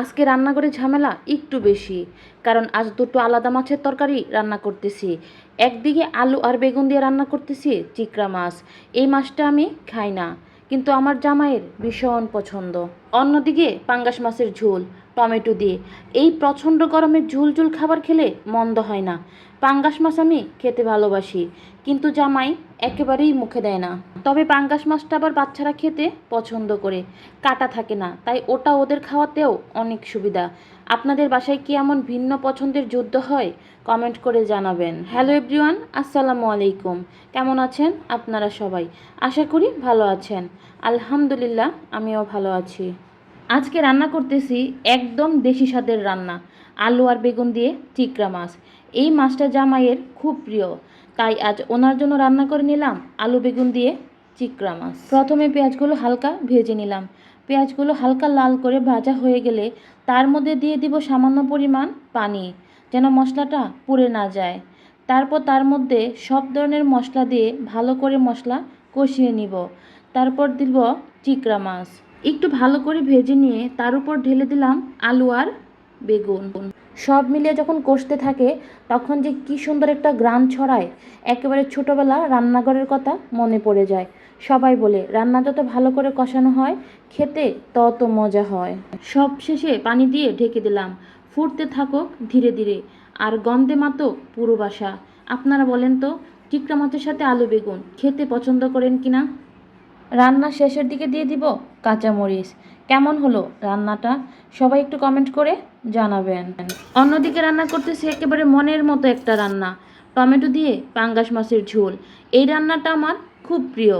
আজকে রান্নাঘরে ঝামেলা একটু বেশি, কারণ আজ দুটো আলাদা মাছের তরকারি রান্না করতেছি। একদিকে আলু আর বেগুন দিয়ে রান্না করতেছি চিকরা মাছ। এই মাছটা আমি খাই না, কিন্তু আমার জামাইয়ের ভীষণ পছন্দ। অন্যদিকে পাঙ্গাস মাছের ঝোল টমেটো দিয়ে। এই প্রচণ্ড গরমে ঝুল ঝুল খাবার খেলে মন্দ হয় না। পাঙ্গাস মাছ আমি খেতে ভালোবাসি, কিন্তু জামাই একেবারেই মুখে দেয় না। তবে পাঙ্গাস মাছটা আবার বাচ্চারা খেতে পছন্দ করে। কাটা থাকে না, তাই ওটা ওদের খাওয়াতেও অনেক সুবিধা। আপনাদের বাসায় কি এমন ভিন্ন পছন্দের যুদ্ধ হয়? কমেন্ট করে জানাবেন। হ্যালো এভরিওয়ান, আসসালামু আলাইকুম। কেমন আছেন আপনারা সবাই? আশা করি ভালো আছেন। আলহামদুলিল্লাহ, আমিও ভালো আছি। আজকে রান্না করতেছি একদম দেশি স্বাদের রান্না, আলু আর বেগুন দিয়ে চিকরা মাছ। এই মাছটা জামাইয়ের খুব প্রিয়, তাই আজ ওনার জন্য রান্না করে নিলাম আলু বেগুন দিয়ে চিকরা মাছ। প্রথমে পেঁয়াজগুলো হালকা ভেজে নিলাম। পেঁয়াজগুলো হালকা লাল করে ভাজা হয়ে গেলে তার মধ্যে দিয়ে দিব সামান্য পরিমাণ পানি, যেন মশলাটা পুড়ে না যায়। তারপর তার মধ্যে সব ধরনের মশলা দিয়ে ভালো করে মশলা কষিয়ে নিব। তারপর দিব চিকরা মাছ। একটু ভালো করে ভেজে নিয়ে তার উপর ঢেলে দিলাম আলু আর বেগুন। সব মিলিয়ে যখন কষতে থাকে, তখন যে কি সুন্দর একটা গ্রাম ছড়ায়, একেবারে ছোটোবেলা রান্নাঘরের কথা মনে পড়ে যায়। সবাই বলে, রান্না যত ভালো করে কষানো হয়, খেতে তত মজা হয়। সব শেষে পানি দিয়ে ঢেকে দিলাম। ফুটতে থাকুক ধীরে ধীরে, আর গন্ধে মাতো পুরো বাসা। আপনারা বলেন তো টিকটা মাছের সাথে আলু বেগুন খেতে পছন্দ করেন কিনা? রান্না শেষের দিকে দিয়ে দিব কাঁচামরিচ। কেমন হলো রান্নাটা? সবাই একটু কমেন্ট করে জানাবেন। অন্যদিকে রান্না করতেছি একেবারে মনের মতো একটা রান্না। টমেটো দিয়ে পাঙ্গাস মাছের ঝোল। এই রান্নাটা আমার খুব প্রিয়।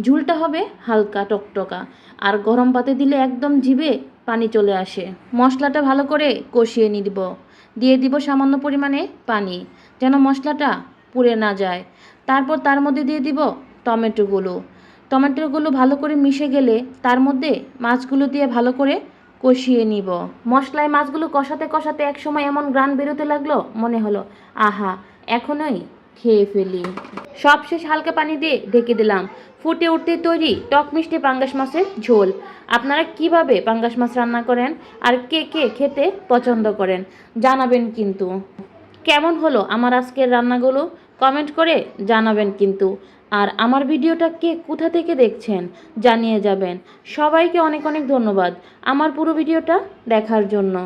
ঝোলটা হবে হালকা টকটকা। আর গরম পাতে দিলে একদম জিভে পানি চলে আসে। মশলাটা ভালো করে কষিয়ে নিব দিয়ে দিব সামান্য পরিমাণে পানি, যেন মশলাটা পুড়ে না যায়। তারপর তার মধ্যে দিয়ে দিব টমেটোগুলো। টমেটোগুলো ভালো করে মিশে গেলে তার মধ্যে মাছগুলো দিয়ে ভালো করে কষিয়ে নিব। মশলায় মাছগুলো কষাতে কষাতে একসময় এমন গ্রান বেরোতে লাগল, মনে হলো, আহা, এখনই খেয়ে ফেলি। সব শেষ হালকা পানি দিয়ে ঢেকে দিলাম। ফুটে উঠতে তৈরি টক মিষ্টি পাঙ্গাস মাছের ঝোল। আপনারা কীভাবে পাঙ্গাস মাছ রান্না করেন আর কে কে খেতে পছন্দ করেন জানাবেন কিন্তু। কেমন হলো আমার আজকের রান্নাগুলো? কমেন্ট করে জানাবেন কিন্তু। আর আমার ভিডিওটা কে কোথা থেকে দেখছেন জানিয়ে যাবেন। সবাইকে অনেক অনেক ধন্যবাদ। আমার পুরো ভিডিওটা দেখার জন্য।